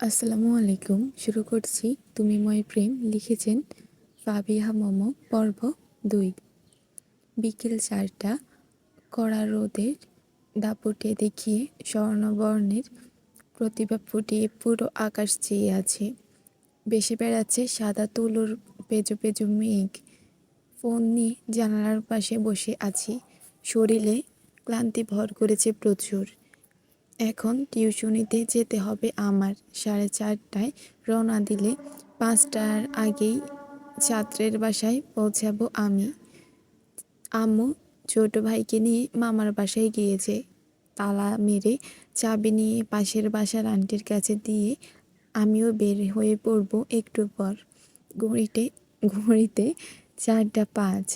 আসসালামু আলাইকুম, শুরু করছি তুমি ময় প্রেম লিখেছেন ফাবিহা মোমো, পর্ব দুই। বিকেল চারটা, কড়া রোদের দাপটে দেখিয়ে স্বর্ণবর্ণের প্রতিভা ফুটিয়ে পুরো আকাশ চেয়ে আছে। বেসে বেড়াচ্ছে সাদা তুলোর পেজো পেজো মেঘ। ফোন নিয়ে জানালার পাশে বসে আছি। শরীরে ক্লান্তি ভর করেছে প্রচুর। এখন টিউশনিতে যেতে হবে আমার। সাড়ে চারটায় রওনা দিলে পাঁচটার আগেই ছাত্রের বাসায় পৌঁছাবো আমি। আম্মু ছোট ভাইকে নিয়ে মামার বাসায় গিয়েছে। তালা মেরে চাবি নিয়ে পাশের বাসার আন্টির কাছে দিয়ে আমিও বের হয়ে পড়ব একটু পর। ঘড়িতে ঘড়িতে চারটা পাঁচ।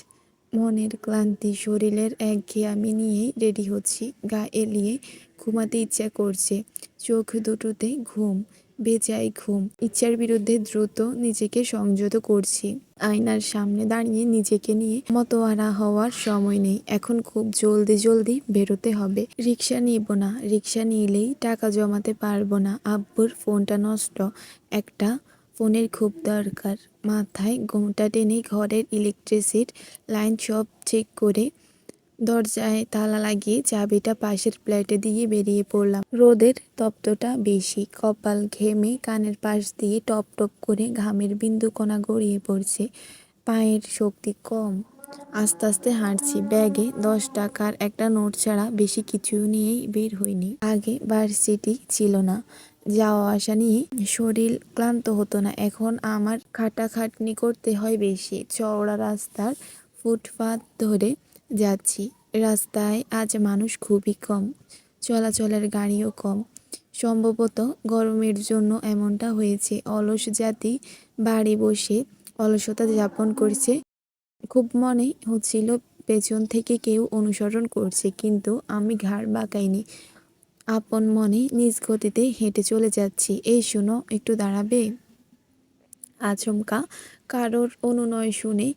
মনের ক্লান্তি শরীরের একঘেয়ামি নিয়েই রেডি হচ্ছি। গা এলিয়ে ঘুমাতে ইচ্ছা করছে। চোখ দুটোতে ঘুম, বেজায় ঘুম। ইচ্ছার বিরুদ্ধে দ্রুত নিজেকে সংযত করছি। আয়নার সামনে দাঁড়িয়ে নিজেকে নিয়ে মতোয়ারা হওয়ার সময় নেই। এখন খুব জলদি জলদি বেরোতে হবে। রিক্সা নিব না। রিক্সা নিলেই টাকা জমাতে পারব না। আব্বুর ফোনটা নষ্ট। একটা ফোনের খুব দরকার। মাথায় ঘোমটা টেনে ঘরের ইলেকট্রিসিট লাইন সব চেক করে দরজায় তালা লাগিয়ে চাবিটা পাশের প্লেটে দিয়ে বেরিয়ে পড়লাম। রোদের তপ্তটা বেশি। কপাল ঘেমে কানের পাশ দিয়ে টপ টপ করে ঘামের বিন্দু কণা গড়িয়ে পড়ছে। পায়ের শক্তি কম। আস্তে আস্তে হাঁটছি। ব্যাগে দশ টাকার একটা নোট ছাড়া বেশি কিছু নিয়েই বের হইনি। আগে ভার্সিটি ছিল না। যাওয়া আসা নিয়ে শরীর ক্লান্ত হতো না। এখন আমার খাটাখাটনি করতে হয় বেশি। চওড়া রাস্তার ফুটপাত ধরে যাচ্ছি। রাস্তায় আজ মানুষ খুবই কম, চলাচলের গাড়িও কম। সম্ভবত গরমের জন্য এমনটা হয়েছে। অলস জাতি বাড়ি বসে অলসতা যাপন করছে। খুব মনে হচ্ছিল পেছন থেকে কেউ অনুসরণ করছে, কিন্তু আমি ঘাড় বাঁকাইনি। আপন মনে নিজ গতিতে হেঁটে চলে যাচ্ছি। এই শুনো, একটু দাঁড়াবে? আচমকা কারোর অনুনয় শুনে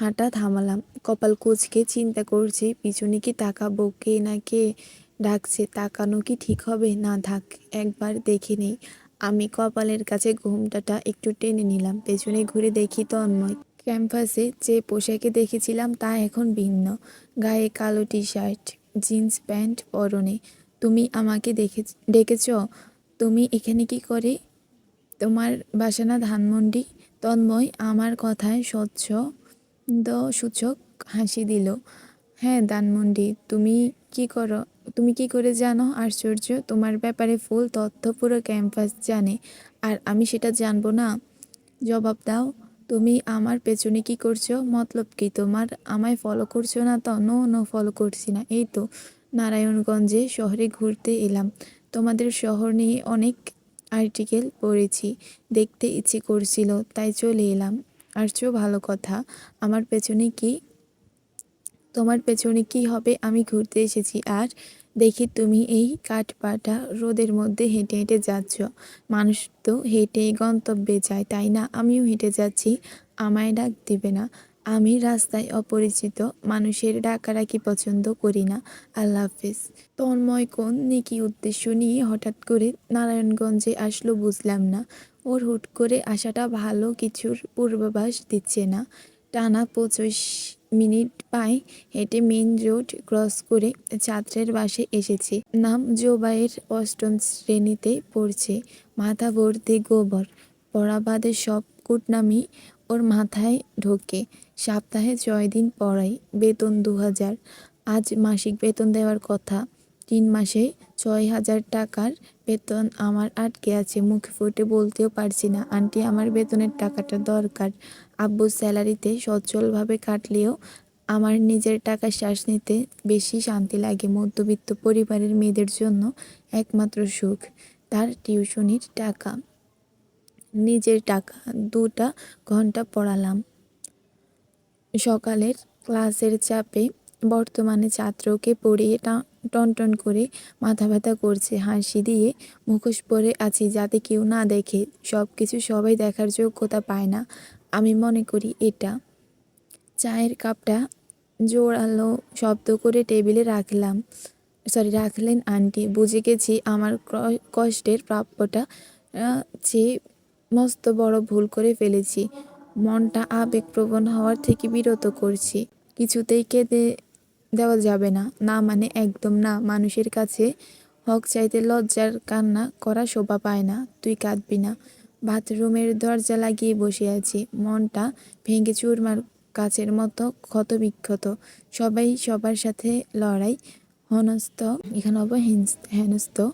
হাঁটা থামালাম। কপাল কুচকে চিন্তা করছে, পিছনে কি তাকাবো, কে না কে ডাকছে, তাকানো কি ঠিক হবে? না, থাক, একবার দেখে নেই। আমি কপালের কাছে ঘুমটাটা একটু টেনে নিলাম, পেছনে ঘুরে দেখি তন্ময়। ক্যাম্পাসে যে পোশাকে দেখেছিলাম তা এখন ভিন্ন। গায়ে কালো টি শার্ট জিন্স প্যান্ট পরনে। তুমি আমাকে দেখে, ডেকেছ? তুমি এখানে কি করে? তোমার বাসানা ধানমন্ডি? তন্ময়, আমার কথায় স্বচ্ছ সূচক হাসি দিল। হ্যাঁ ধানমন্ডি, তুমি কি করো? তুমি কি করে জানো আশ্চর্য? তোমার ব্যাপারে ফুল তথ্য পুরো ক্যাম্পাস জানে। আর আমি সেটা জানব না। জবাব দাও, তুমি আমার পেছনে কি করছ? মতলব কি তোমার? আমায় ফলো করছ না তো? নো নো ফলো করছি না। এই তো, নারায়ণগঞ্জে শহরে ঘুরতে এলাম। তোমাদের শহর নিয়ে অনেক আর্টিকেল পড়েছি, দেখতে ইচ্ছে করছিল, তাই চলে এলাম। আর চেয়েও ভালো কথা, আমার পেছনে কি, তোমার পেছনে কি হবে? আমি ঘুরতে এসেছি। আর দেখি তুমি এই কাঠপাটা রোদের মধ্যে হেঁটে হেঁটে যাচ্ছ। মানুষ তো হেঁটেই গন্তব্যে যায়, তাই না? আমিও হেঁটে যাচ্ছি। আমায় ডাক দিবে না। আমি রাস্তায় অপরিচিত, মানুষের ডাকাডাকি পছন্দ করি না। আল্লাহ হাফিজ। তন্ময় কোন নিকি উদ্দেশ্য নিয়ে হঠাৎ করে নারায়ণগঞ্জে আসলো বুঝলাম না। ওর হুট করে আসাটা ভালো কিছুর পূর্বাভাস দিচ্ছে না। টানা পঁচিশ মিনিট পায়ে হেঁটে মেন রোড ক্রস করে ছাত্রের বাসে এসেছে। নাম জোবাইয়ের অষ্টম শ্রেণীতে পড়ছে। মাথা ভর্তি গোবর। পড়াবাদের সব কুটনামি ওর মাথায় ঢোকে। সপ্তাহে ছয় দিন পড়াই বেতন দু হাজার আজ মাসিক বেতন দেওয়ার কথা। তিন মাসে ছয় হাজার টাকার বেতন আমার আটকে আছে, মুখে ফুটে বলতেও পারছি না। আন্টি, আমার বেতনের টাকাটা দরকার। আব্বু স্যালারিতে সচ্ছলভাবে কাটলেও আমার নিজের টাকা শ্বাস নিতে বেশি শান্তি লাগে মধ্যবিত্ত পরিবারের মেয়েদের জন্য একমাত্র সুখ, তার টিউশনির টাকা। নিজের টাকা দুটা ঘণ্টা পড়ালাম। সকালের ক্লাসের চাপে বর্তমানে ছাত্রকে পড়িয়ে টনটন করে মাথা ব্যথা করছে, হাসি দিয়ে মুখোশ পরে আছি যাতে কেউ না দেখে। সব কিছু সবাই দেখার যোগ্যতা পায় না। আমি মনে করি এটা। চায়ের কাপটা জোরালো শব্দ করে টেবিলে রাখলাম। সরি, রাখলেন আন্টি। বুঝে গেছি আমার কষ্টের প্রাপ্যটা চেয়ে মস্ত বড় ভুল করে ফেলেছি। মনটা আবেগপ্রবণ হওয়ার থেকে বিরত করছি। কিছুতেই কেঁদে দেওয়া যাবে না। না মানে একদম না। মানুষের কাছে হক চাইতে লজ্জার কান্না করা শোভা পায় না। তুই কাঁদবি না। বাথরুমের দরজা লাগিয়ে বসে আছি। মনটা ভেঙে চুরমার কাছের মতো ক্ষত বিক্ষত সবাই সবার সাথে লড়াই। হনস্ত, এখানে হেনস- হেনস্ত,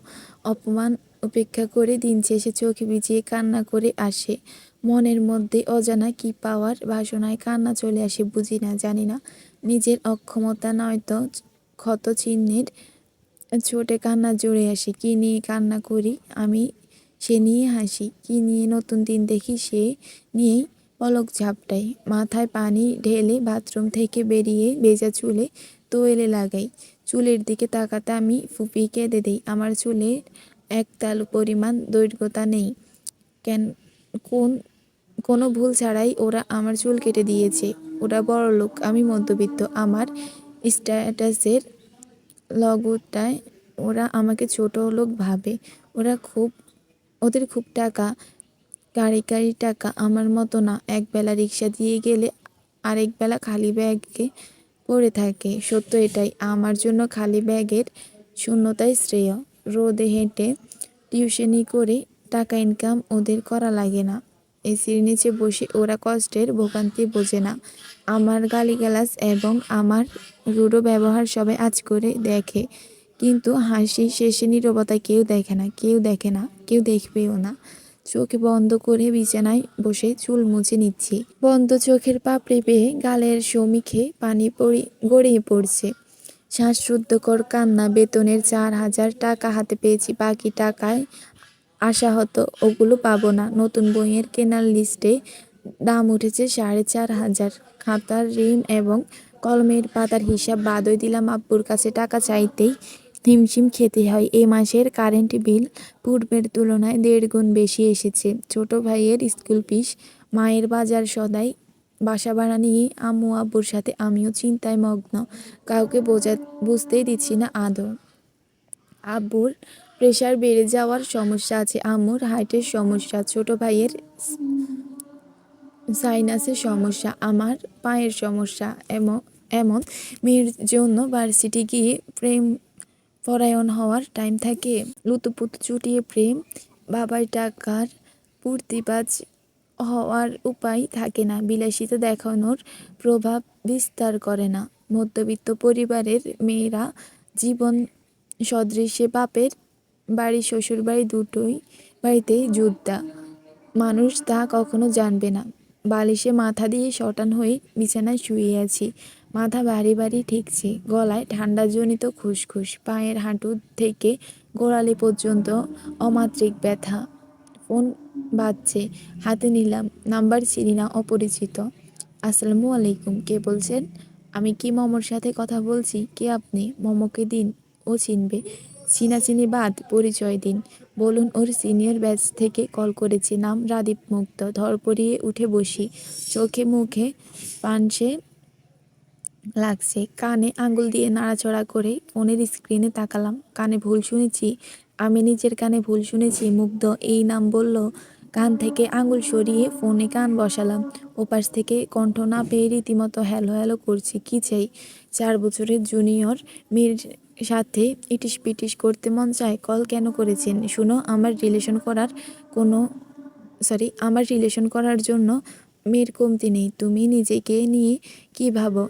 অপমান উপেক্ষা করে দিন শেষে চোখ ভিজিয়ে কান্না করে আসে। মনের মধ্যে অজানা কি পাওয়ার বাসনায় কান্না চলে আসে, বুঝি না, জানি না। নিজের অক্ষমতা নয়তো ক্ষত চিহ্নের ছোটে কান্না জুড়ে আসি কি নিয়ে কান্না করি? আমি সে নিয়ে হাসি। কি নিয়ে নতুন দিন দেখি? সে নিয়েই পলক ঝাপটাই। মাথায় পানি ঢেলে বাথরুম থেকে বেরিয়ে ভেজা চুলে তোয়েলে লাগাই। চুলের দিকে তাকাতে আমি ফুপিয়ে কেঁদে দেই। আমার চুলের এক তালু পরিমাণ দৈর্ঘ্যতা নেই। কেন? কোন, কোনো ভুল ছাড়াই ওরা আমার চুল কেটে দিয়েছে। ওরা বড় লোক, আমি মধ্যবিত্ত। আমার স্ট্যাটাসের লগোটায় ওরা আমাকে ছোট লোক ভাবে। ওরা খুব, ওদের খুব টাকা, গাড়ি গাড়ি টাকা আমার মতো না। একবেলা রিক্সা দিয়ে গেলে আরেক বেলা খালি ব্যাগে পড়ে থাকে। সত্য এটাই, আমার জন্য খালি ব্যাগের শূন্যতাই শ্রেয়। রোদে হেঁটে টিউশনি করে টাকা ইনকাম ওদের করা লাগে না। এসির নিচে বসে ওরা কষ্টের ভোগান্তি বোঝে না। আমার গালিগালাজ এবং আমার রূঢ় ব্যবহার সবাই আজ করে দেখে। কিন্তু হাসি শেষে নীরবতা কেউ দেখে না, কেউ দেখে না, কেউ দেখবেও না। চোখ বন্ধ করে বিছানায় বসে চুল মুছে নিচ্ছি। বন্ধ চোখের পাপড়ি পেয়ে গালের সমীখে পানি পড়ি, গড়িয়ে পড়ছে। শ্বাসরুদ্ধকর কান্না, বেতনের চার হাজার টাকা হাতে পেয়েছি, বাকি টাকায় আশাহত ওগুলো পাবো না। নতুন বইয়ের কেনার লিস্টে দাম উঠেছে সাড়ে চার হাজার। খাতার ঋণ এবং কলমের পাতার হিসাব বাদই দিলাম আব্বুর কাছে। টাকা চাইতেই হিমশিম খেতে হয়। এই মাসের কারেন্ট বিল পূর্বের তুলনায় দেড় গুণ বেশি এসেছে। ছোট ভাইয়ের স্কুল ফিস, মায়ের বাজার সদাই বাসা ভাড়া নিয়ে আম্মু আব্বুর সাথে। আমিও চিন্তায় মগ্ন। কাউকে বোঝা, বুঝতেই দিচ্ছি না আদৌ আব্বুর প্রেশার বেড়ে যাওয়ার সমস্যা আছে। আম্মুর হার্টের সমস্যা, ছোট ভাইয়ের সাইনাসের সমস্যা, আমার পায়ের সমস্যা এমন এমন। মেয়ের জন্য ভার্সিটি গিয়ে প্রেম পরায়ণ হওয়ার টাইম থাকে। লুতুপুত চুটিয়ে প্রেম, বাবার টাকার পূর্তিবাজ হওয়ার উপায় থাকে না। বিলাসিতা দেখানোর প্রভাব বিস্তার করে না। মধ্যবিত্ত পরিবারের মেয়েরা জীবন সদৃশে বাপের বাড়ি, শ্বশুর বাড়ি দুটোই বাড়িতেই যুদ্ধা। মানুষ তা কখনো জানবে না। বালিশে মাথা দিয়ে শটান হয়ে বিছানায় শুয়ে আছি। মাথা ভারী ভারী ঠেকছে। গলায় ঠান্ডাজনিত খুসখুস। পায়ের হাঁটু থেকে গোড়ালি পর্যন্ত অমাত্রিক ব্যথা। ফোন বাজছে। হাতে নিলাম। নাম্বার চিনি না অপরিচিত। আসসালামু আলাইকুম। কে বলছেন? আমি কি মমর সাথে কথা বলছি? কে আপনি? মমকে দিন। ও চিনবে। চিনাচিনি বাদ পরিচয় দিন। বলুন, ওর সিনিয়র ব্যাচ থেকে কল করেছি। নাম রাদীপ মুক্ত। ধরপড়িয়ে উঠে বসি। চোখে মুখে পানসে লাগছে। কানে আঙ্গুল দিয়ে নাড়াচড়া করে ফোনের স্ক্রিনে তাকালাম। কানে ভুল শুনেছি। আমি নিজের কানে ভুল শুনেছি। মুগ্ধ এই নাম বলল, কান থেকে আঙুল সরিয়ে ফোনে কান বসালাম। ওপাশ থেকে কণ্ঠ না পেয়ে রীতিমতো হ্যালো হ্যালো করছি। কি চাই? চার বছরের জুনিয়র মেয়ের সাথে ইটিস পিটিস করতে মন চায়, কল কেন করেছেন? শুনো, আমার রিলেশন করার কোনো সরি আমার রিলেশন করার জন্য মেয়ের কমতি নেই। তুমি নিজেকে নিয়ে কী ভাবো?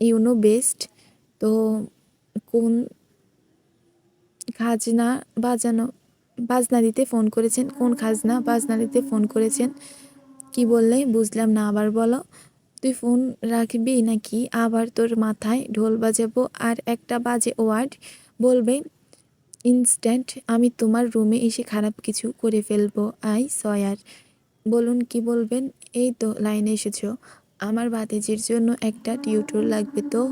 ইউনো বেস্ট তো কোন খাজনা বাজানো, বাজনা দিতে ফোন করেছেন? কোন খাজনা বাজনা দিতে ফোন করেছেন? কি বললে? বুঝলাম না, আবার বলো। তুই ফোন রাখবি নাকি? আবার তোর মাথায় ঢোল বাজাবো আর একটা বাজে ওয়ার্ড বলবে, ইনস্ট্যান্ট আমি তোমার রুমে এসে খারাপ কিছু করে ফেলব। I swear. বলুন কি বলবেন? এই তো লাইনে এসেছ। আমার ভাতিজির জন্য একটা টিউটর লাগবে তো?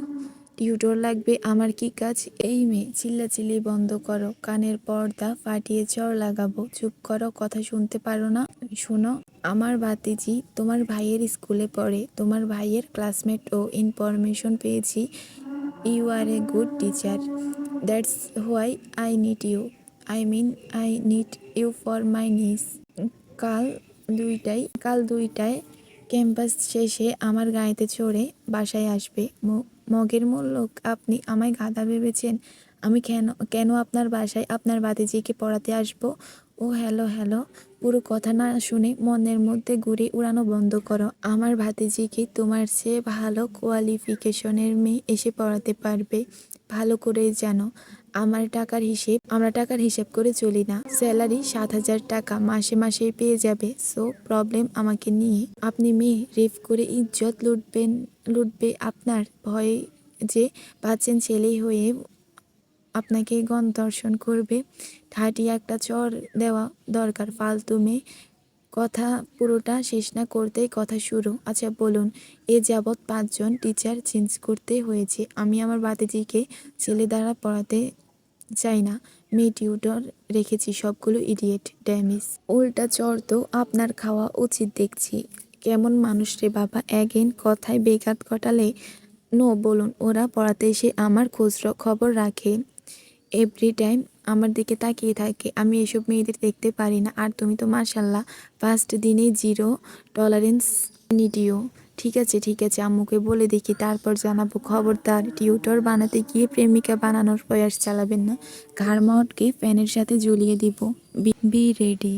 টিউটর লাগবে আমার কি কাজ? এই মেয়ে, চিল্লাচিল্লি বন্ধ করো। কানের পর্দা ফাটিয়ে চর লাগাবো। চুপ করো, কথা শুনতে পারো না? শোনো, আমার ভাতিজি তোমার ভাইয়ের স্কুলে পড়ে, তোমার ভাইয়ের ক্লাসমেট ও ইনফরমেশন পেয়েছি। You are a good teacher that's why I need you I mean I need you for my niece কাল দুইটায় কাল দুইটায় ক্যাম্পাস শেষে আমার গাড়িতে চড়ে বাসায় আসবে। মগের লোক, আপনি আমায় গাধা ভেবেছেন। আমি কেন কেন আপনার বাসায় আপনার বাতিজিকে পড়াতে আসব? ও হ্যালো হ্যালো। পুরো কথা না শুনে মনের মধ্যে ঘুরে উড়ানো বন্ধ করো। আমার ভাতিজিকে তোমার চেয়ে ভালো কোয়ালিফিকেশনের মেয়ে এসে পড়াতে পারবে? ভালো করে জানো। আমার টাকার হিসেব, আমরা টাকার হিসেব করে চলি না। স্যালারি সাত হাজার টাকা মাসে মাসে পেয়ে যাবে। সো প্রবলেম আমাকে নিয়ে আপনি মেয়ে রেফ করে ইজ্জত লুটবেন, লুটবে আপনার ভয়ে যে পাচ্ছেন ছেলে হয়ে আপনাকে গণ দর্শন করবে। ঠাটি একটা চর দেওয়া দরকার, ফালতু মেয়ে। কথা পুরোটা শেষ না করতেই কথা শুরু। আচ্ছা বলুন, এ যাবৎ পাঁচজন টিচার চেঞ্জ করতে হয়েছে। আমি আমার বাতিজিকে ছেলে দ্বারা পড়াতে চাই না। মেয়ে টিউটর রেখেছি, সবগুলো ইডিয়েট ড্যামেজ উল্টা চর তো আপনার খাওয়া উচিত দেখছি। কেমন মানুষ রে বাবা অ্যাগেন কথায় বেঘাত ঘটালে? নো, বলুন, ওরা পড়াতে এসে আমার খোঁজ র- খবর রাখে। এভরি টাইম আমার দিকে তাকিয়ে থাকে, আমি এসব মেয়েদের দেখতে পারি না। আর তুমি তো মার্শাল্লাহ ফার্স্ট দিনে জিরো টলারেন্স নিডিও ঠিক আছে ঠিক আছে, আম্মুকে বলে দেখি, তারপর জানাব খবরদার। টিউটর বানাতে গিয়ে প্রেমিকা বানানোর প্রয়াস চালাবেন না। ঘাড় মটকে ফ্যানের সাথে ঝুলিয়ে দিব। B ready